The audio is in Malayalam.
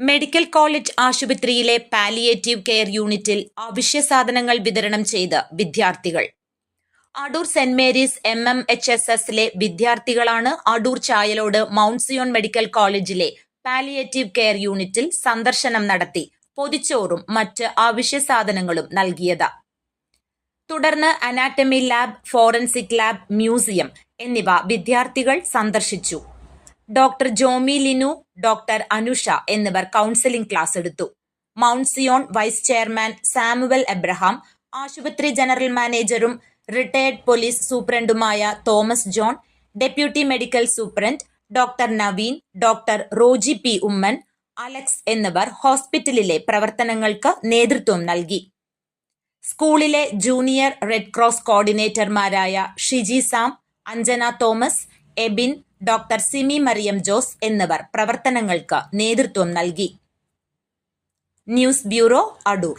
മെഡിക്കൽ കോളേജ് ആശുപത്രിയിലെ പാലിയേറ്റീവ് കെയർ യൂണിറ്റിൽ അവശ്യ സാധനങ്ങൾ വിതരണം ചെയ്ത് വിദ്യാർത്ഥികൾ. Adoor saint Mary's M M H S എസിലെ വിദ്യാർത്ഥികളാണ് Adoor Chayalode Mount Zion medical കോളേജിലെ പാലിയേറ്റീവ് കെയർ യൂണിറ്റിൽ സന്ദർശനം നടത്തി പൊതിച്ചോറും മറ്റ് അവശ്യ സാധനങ്ങളും നൽകിയത്. തുടർന്ന് anatomy lab forensic lab museum എന്നിവ വിദ്യാർത്ഥികൾ സന്ദർശിച്ചു. ഡോക്ടർ ജോമി ലിനു ഡോക്ടർ അനുഷ എന്നിവർ കൗൺസിലിംഗ് ക്ലാസ് എടുത്തു. Mount Zion vice chairman Samuel Abraham ആശുപത്രി ജനറൽ മാനേജറും retired police സൂപ്രണ്ടുമായ Thomas John deputy medical superintendent doctor Naveen doctor Roji P Oommen Alex എന്നിവർ ഹോസ്പിറ്റലിലെ പ്രവർത്തനങ്ങൾക്ക് നേതൃത്വം നൽകി. സ്കൂളിലെ junior red cross കോർഡിനേറ്റർമാരായ Shiji Sam Anjana Thomas Ebin doctor Simi Mariyam Jose എന്നിവർ പ്രവർത്തനങ്ങൾക്ക് നേതൃത്വം നൽകി. News bureau Adoor.